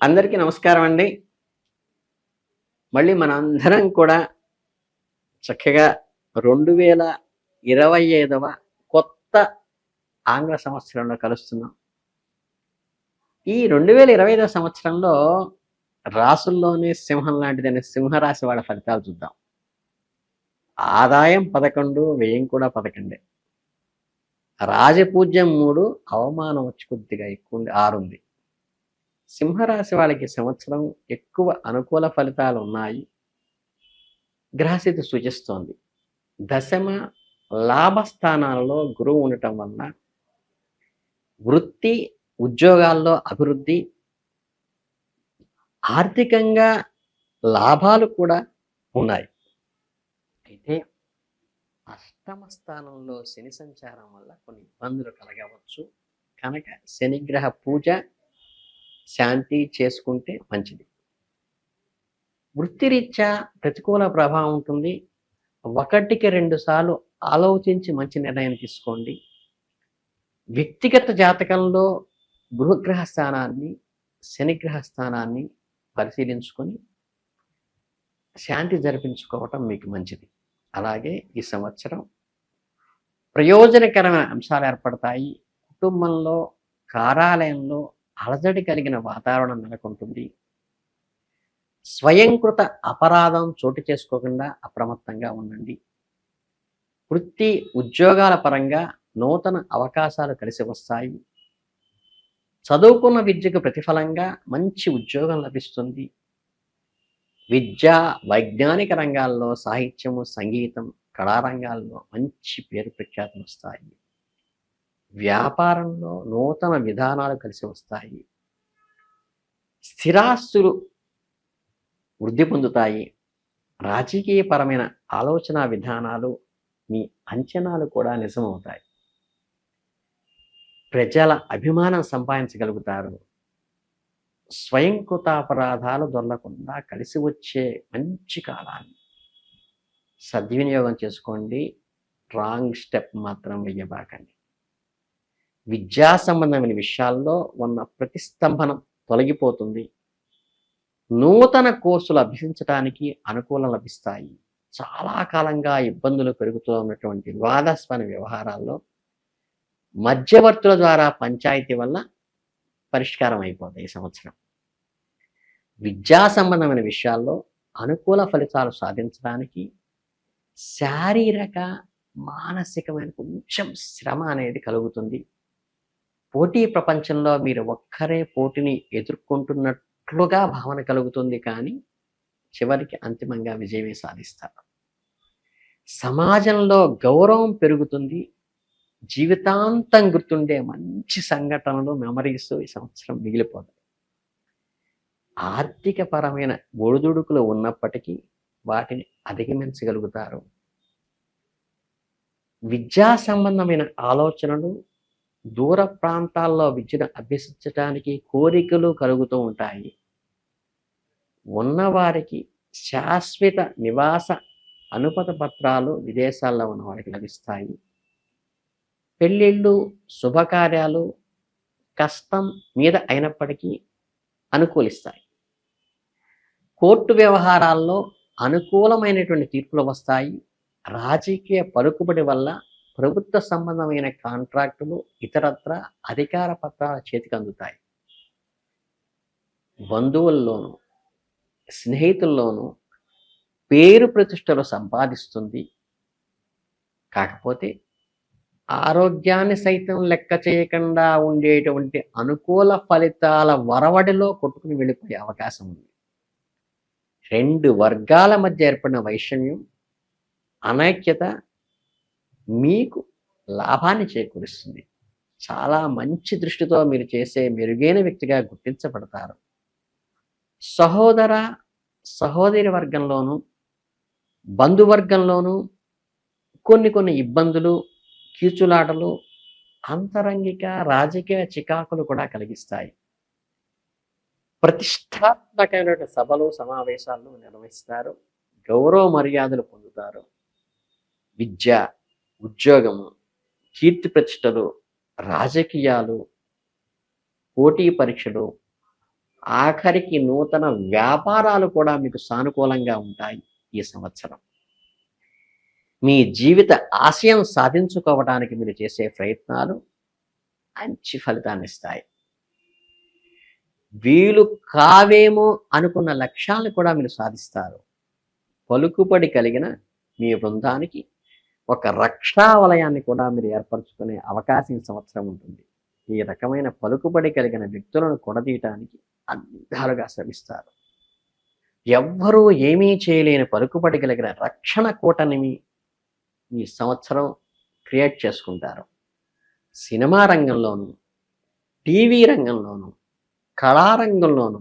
అందరికీ నమస్కారం అండి. మళ్ళీ మన అందరం కూడా చక్కగా రెండు వేల ఇరవై ఐదవ కొత్త ఆంగ్ల సంవత్సరంలో కలుస్తున్నాం. ఈ రెండు వేల ఇరవై ఐదవ సంవత్సరంలో రాసుల్లోనే సింహం లాంటిదైన సింహరాశి వాళ్ళ ఫలితాలు చూద్దాం. ఆదాయం పదకొండు వ్యయం కూడా పదకొండే. రాజపూజ్యం మూడు అవమానం వచ్చి కొద్దిగా ఎక్కువ ఆరు ఉంది సింహరాశి వాళ్ళకి సంవత్సరం ఎక్కువ అనుకూల ఫలితాలు ఉన్నాయి. గ్రహస్థితి సూచిస్తోంది. దశమ లాభస్థానాలలో గురువు ఉండటం వలన వృత్తి ఉద్యోగాల్లో అభివృద్ధి ఆర్థికంగా లాభాలు కూడా ఉన్నాయి. అయితే అష్టమ స్థానంలో శని సంచారం వల్ల కొన్ని ఇబ్బందులు కలగవచ్చు. కనుక శనిగ్రహ పూజ శాంతి చేసుకుంటే మంచిది. వృత్తిరీత్యా ప్రతికూల ప్రభావం ఉంటుంది. ఒకటికి రెండు సార్లు ఆలోచించి మంచి నిర్ణయం తీసుకోండి. వ్యక్తిగత జాతకంలో గృహగ్రహ స్థానాన్ని శనిగ్రహ స్థానాన్ని పరిశీలించుకొని శాంతి జరిపించుకోవటం మీకు మంచిది. అలాగే ఈ సంవత్సరం ప్రయోజనకరమైన అంశాలు ఏర్పడతాయి. కుటుంబంలో కార్యాలయంలో అలజడి కలిగిన వాతావరణం నెలకొంటుంది. స్వయంకృత అపరాధం చోటు చేసుకోకుండా అప్రమత్తంగా ఉండండి. వృత్తి ఉద్యోగాల పరంగా నూతన అవకాశాలు కలిసి వస్తాయి. చదువుకున్న విద్యకు ప్రతిఫలంగా మంచి ఉద్యోగం లభిస్తుంది. విద్య వైజ్ఞానిక రంగాల్లో సాహిత్యము సంగీతం కళారంగాల్లో మంచి పేరు ప్రఖ్యాతులు వస్తాయి. వ్యాపారంలో నూతన విధానాలు కలిసి వస్తాయి. స్థిరాస్తులు వృద్ధి పొందుతాయి. రాజకీయపరమైన ఆలోచన విధానాలు మీ అంచనాలు కూడా నిజమవుతాయి. ప్రజల అభిమానం సంపాదించగలుగుతారు. స్వయంకృతాపరాధాలు దొరలకుండా కలిసి వచ్చే మంచి కాలాన్ని సద్వినియోగం చేసుకోండి. రాంగ్ స్టెప్ మాత్రం వెయ్యబాకండి. విద్యా సంబంధమైన విషయాల్లో ఉన్న ప్రతిస్తంభనం తొలగిపోతుంది. నూతన కోర్సులు అభ్యసించడానికి అనుకూలం లభిస్తాయి. చాలా కాలంగా ఇబ్బందులు పెరుగుతూ ఉన్నటువంటి వివాదాస్పద వ్యవహారాల్లో మధ్యవర్తుల ద్వారా పంచాయతీ వల్ల పరిష్కారం అయిపోతాయి ఈ సంవత్సరం. విద్యా సంబంధమైన విషయాల్లో అనుకూల ఫలితాలు సాధించడానికి శారీరక మానసికమైన కొంచెం శ్రమ అనేది కలుగుతుంది. పోటీ ప్రపంచంలో మీరు ఒక్కరే పోటీని ఎదుర్కొంటున్నట్లుగా భావన కలుగుతుంది కానీ చివరికి అంతిమంగా విజయమే సాధిస్తారు. సమాజంలో గౌరవం పెరుగుతుంది జీవితాంతం గుర్తుండే మంచి సంఘటనలు మెమరీస్ ఈ సంవత్సరం మిగిలిపోతాయి. ఆర్థిక పరమైన ఒడిదుడుకులు ఉన్నప్పటికీ వాటిని అధిగమించగలుగుతారు. విద్యా సంబంధమైన ఆలోచనలు దూర ప్రాంతాల్లో విద్యను అభ్యసించడానికి కోరికలు కలుగుతూ ఉంటాయి. ఉన్నవారికి శాశ్వత నివాస అనుమతి పత్రాలు విదేశాల్లో ఉన్న వారికి లభిస్తాయి. పెళ్ళిళ్ళు శుభకార్యాలు కష్టం మీద అయినప్పటికీ అనుకూలిస్తాయి. కోర్టు వ్యవహారాల్లో అనుకూలమైనటువంటి తీర్పులు వస్తాయి. రాజకీయ పలుకుబడి వల్ల ప్రభుత్వ సంబంధమైన కాంట్రాక్టులు ఇతరత్ర అధికార పత్రాల చేతికి అందుతాయి. బంధువుల్లోనూ స్నేహితుల్లోనూ పేరు ప్రతిష్టలు సంపాదిస్తుంది. కాకపోతే ఆరోగ్యాన్ని సైతం లెక్క చేయకుండా ఉండేటువంటి అనుకూల ఫలితాల వరవడిలో కొట్టుకుని వెళ్ళిపోయే అవకాశం ఉంది. రెండు వర్గాల మధ్య ఏర్పడిన వైషమ్యం అనైక్యత మీకు లాభాన్ని చేకూరుస్తుంది. చాలా మంచి దృష్టితో మీరు చేసే మెరుగైన వ్యక్తిగా గుర్తించబడతారు. సహోదర సహోదరి వర్గంలోనూ బంధువర్గంలోనూ కొన్ని కొన్ని ఇబ్బందులు కీచులాటలు అంతరంగిక రాజకీయ చికాకులు కూడా కలిగిస్తాయి. ప్రతిష్టాత్మకమైన సభలు సమావేశాలను నిర్వహిస్తారు. గౌరవ మర్యాదలు పొందుతారు. విద్య ఉద్యోగము కీర్తి ప్రతిష్టలు రాజకీయాలు పోటీ పరీక్షలు ఆఖరికి నూతన వ్యాపారాలు కూడా మీకు సానుకూలంగా ఉంటాయి ఈ సంవత్సరం. మీ జీవిత ఆశయం సాధించుకోవడానికి మీరు చేసే ప్రయత్నాలు మంచి ఫలితాన్ని ఇస్తాయి. వీలు కావేమో అనుకున్న లక్ష్యాలను కూడా మీరు సాధిస్తారు. పలుకుబడి కలిగిన మీ బృందానికి ఒక రక్షా వలయాన్ని కూడా మీరు ఏర్పరచుకునే అవకాశం ఈ సంవత్సరం ఉంటుంది. ఈ రకమైన పలుకుబడి కలిగిన వ్యక్తులను కొడదీయటానికి అద్భుతాలుగా శ్రమిస్తారు. ఎవ్వరూ ఏమీ చేయలేని పలుకుబడి కలిగిన రక్షణ కూటని ఈ సంవత్సరం క్రియేట్ చేసుకుంటారు. సినిమా రంగంలోనూ టీవీ రంగంలోనూ కళారంగంలోనూ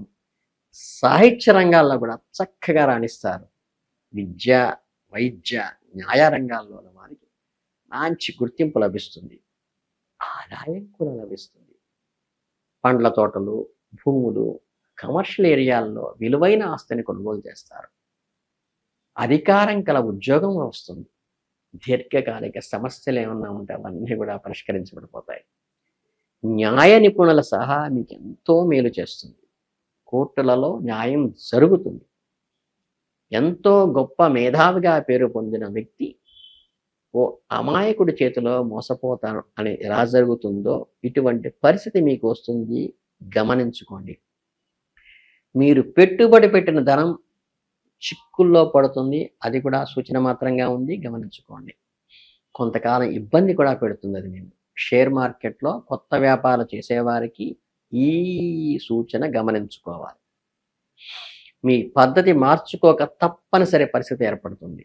సాహిత్య రంగాల్లో కూడా చక్కగా రాణిస్తారు. విద్య వైద్య న్యాయ రంగాల్లోని వారికి మంచి గుర్తింపు లభిస్తుంది. ఆదాయం కూడా లభిస్తుంది. పండ్ల తోటలు భూములు కమర్షియల్ ఏరియాల్లో విలువైన ఆస్తిని కొనుగోలు చేస్తారు. అధికారం కల ఉద్యోగం వస్తుంది. దీర్ఘకాలిక సమస్యలు ఏమన్నా ఉంటే అవన్నీ కూడా పరిష్కరించబడిపోతాయి. న్యాయ నిపుణుల సహా మీకు ఎంతో మేలు చేస్తుంది. కోర్టులలో న్యాయం జరుగుతుంది. ఎంతో గొప్ప మేధావిగా పేరు పొందిన వ్యక్తి ఓ అమాయకుడి చేతిలో మోసపోతాను అని ఎలా జరుగుతుందో ఇటువంటి పరిస్థితి మీకు వస్తుంది గమనించుకోండి. మీరు పెట్టుబడి పెట్టిన ధనం చిక్కుల్లో పడుతుంది అది కూడా సూచన మాత్రంగా ఉంది గమనించుకోండి. కొంతకాలం ఇబ్బంది కూడా పెడుతుంది అది నేను షేర్ మార్కెట్లో కొత్త వ్యాపారాలు చేసేవారికి ఈ సూచన గమనించుకోవాలి. మీ పద్ధతి మార్చుకోక తప్పనిసరి పరిస్థితి ఏర్పడుతుంది.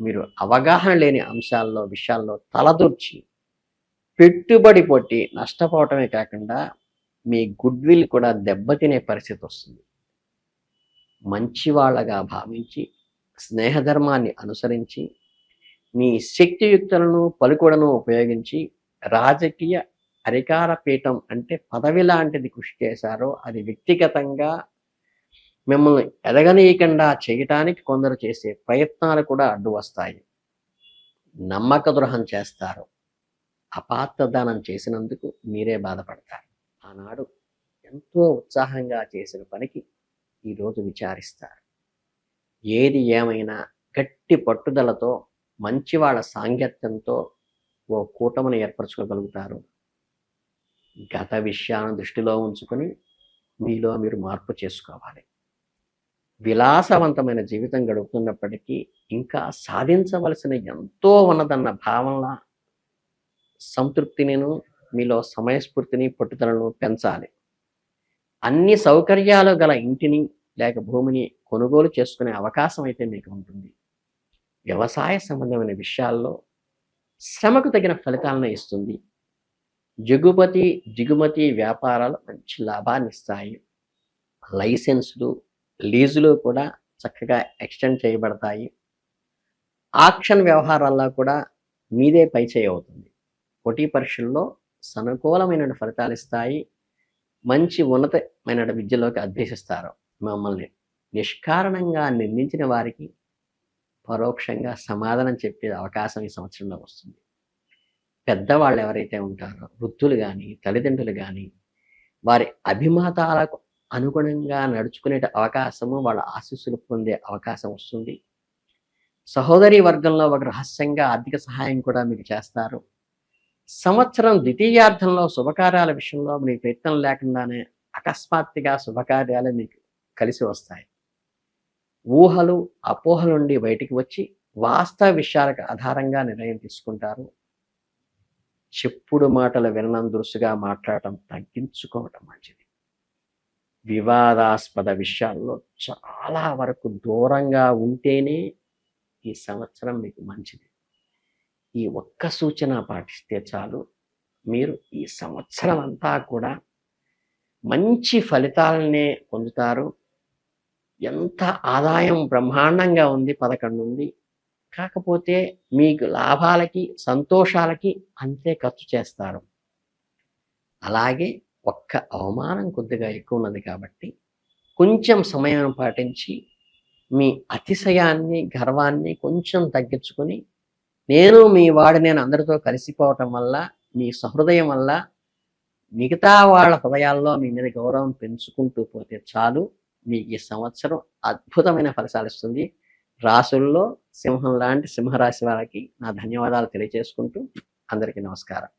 మీరు అవగాహన లేని అంశాల్లో విషయాల్లో తలదూర్చి పెట్టుబడి పొట్టి నష్టపోవటమే కాకుండా మీ గుడ్ విల్ కూడా దెబ్బతినే పరిస్థితి వస్తుంది. మంచివాళ్ళగా భావించి స్నేహధర్మాన్ని అనుసరించి మీ శక్తియుక్తులను పలుకుడను ఉపయోగించి రాజకీయ అధికార పీఠం అంటే పదవి లాంటిది కృషి చేశారో అది వ్యక్తిగతంగా మిమ్మల్ని ఎదగనీయకుండా చేయటానికి కొందరు చేసే ప్రయత్నాలు కూడా అడ్డు వస్తాయి. నమ్మక ద్రోహం చేస్తారు. అపాత్రదానం చేసినందుకు మీరే బాధపడతారు. ఆనాడు ఎంతో ఉత్సాహంగా చేసిన పనికి ఈరోజు విచారిస్తారు. ఏది ఏమైనా గట్టి పట్టుదలతో మంచి వాళ్ళ సాంగత్యంతో ఓ కూటమిని ఏర్పరచుకోగలుగుతారు. గత విషయాలను దృష్టిలో ఉంచుకొని మీలో మీరు మార్పు చేసుకోవాలి. విలాసవంతమైన జీవితం గడుపుతున్నప్పటికీ ఇంకా సాధించవలసిన ఎంతో ఉన్నదన్న భావన సంతృప్తిని మీలో సమయస్ఫూర్తిని పట్టుదలను పెంచాలి. అన్ని సౌకర్యాలు గల ఇంటిని లేక భూమిని కొనుగోలు చేసుకునే అవకాశం అయితే మీకు ఉంటుంది. వ్యవసాయ సంబంధమైన విషయాల్లో శ్రమకు తగిన ఫలితాలను ఇస్తుంది. దిగుమతి దిగుమతి వ్యాపారాలు మంచి లాభాన్ని ఇస్తాయి. లైసెన్సులు లీజులు కూడా చక్కగా ఎక్స్టెండ్ చేయబడతాయి. ఆక్షన్ వ్యవహారాల్లో కూడా మీదే పైచేయి అవుతుంది. పోటీ పరీక్షల్లో సనుకూలమైన ఫలితాలు ఇస్తాయి. మంచి ఉన్నతమైన విద్యలోకి అభ్యసిస్తారు మమ్మల్ని. నిష్కారణంగా నిందించిన వారికి పరోక్షంగా సమాధానం చెప్పే అవకాశం ఈ సంవత్సరంలో వస్తుంది. పెద్దవాళ్ళు ఎవరైతే ఉంటారో వృద్ధులు కానీ తల్లిదండ్రులు కానీ వారి అభిమతాలకు అనుగుణంగా నడుచుకునే అవకాశము వాళ్ళ ఆశీస్సులు పొందే అవకాశం వస్తుంది. సహోదరి వర్గంలో ఒక రహస్యంగా ఆర్థిక సహాయం కూడా మీకు చేస్తారు. సంవత్సరం ద్వితీయార్థంలో శుభకార్యాల విషయంలో మీ ప్రయత్నం లేకుండానే అకస్మాత్తుగా శుభకార్యాలు మీకు కలిసి వస్తాయి. ఊహలు అపోహల నుండి బయటికి వచ్చి వాస్తవ విషయాలకు ఆధారంగా నిర్ణయం తీసుకుంటారు. చెప్పుడు మాటలు వినందురుసుగా మాట్లాడటం తగ్గించుకోవటం మంచిది. వివాదాస్పద విషయాల్లో చాలా వరకు దూరంగా ఉంటేనే ఈ సంవత్సరం మీకు మంచిది. ఈ ఒక్క సూచన పాటిస్తే చాలు. మీరు ఈ సంవత్సరం అంతా కూడా మంచి ఫలితాలనే పొందుతారు. ఎంత ఆదాయం బ్రహ్మాండంగా ఉంది పదకొండు ఉంది కాకపోతే మీకు లాభాలకి సంతోషాలకి అంతే ఖర్చు చేస్తారు. అలాగే ఒక్క అవమానం కొద్దిగా ఎక్కువ ఉన్నది కాబట్టి కొంచెం సమయం పాటించి మీ అతిశయాన్ని గర్వాన్ని కొంచెం తగ్గించుకొని నేను మీ వాడు నేను అందరితో కలిసిపోవటం వల్ల మీ సహృదయం వల్ల మిగతా వాళ్ళ హృదయాల్లో మీ మీద గౌరవం పెంచుకుంటూ పోతే చాలు. మీ ఈ సంవత్సరం అద్భుతమైన ఫలితాలు ఇస్తుంది. రాసుల్లో సింహం లాంటి సింహరాశి వాళ్ళకి నా ధన్యవాదాలు తెలియజేసుకుంటూ అందరికీ నమస్కారం.